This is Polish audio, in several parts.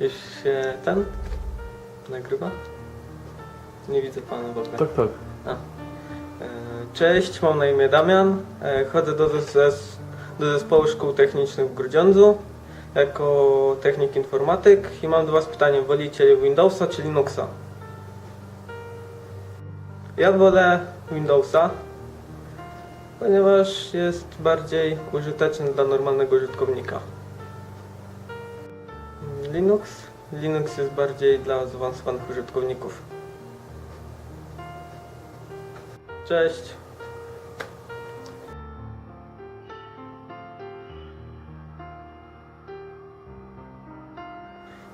Już się ten nagrywa? Nie widzę pana w ogóle. Tak, tak. E, Cześć, mam na imię Damian. E, Chodzę do, zes- do zespołu szkół technicznych w Grudziądzu jako technik informatyk i mam do Was pytanie, wolicie Windowsa czy Linuxa? Ja wolę Windowsa, ponieważ jest bardziej użyteczny dla normalnego użytkownika. Linux? Linux jest bardziej dla zaawansowanych użytkowników. Cześć.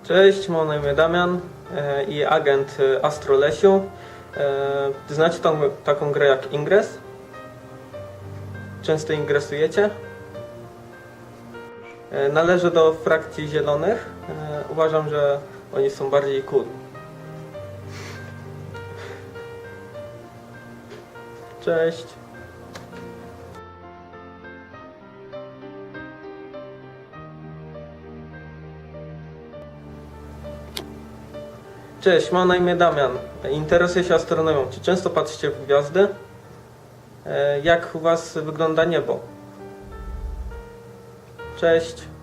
Cześć, mam na imię Damian e, i agent e, Astrolesiu. E, znacie tą, taką grę jak Ingress? Często ingresujecie? E, należę do frakcji zielonych. E, uważam, że oni są bardziej cool. Cześć. Cześć, mam na imię Damian. Interesuję się astronomią. Czy często patrzycie w gwiazdy? E, Jak u Was wygląda niebo? Cześć.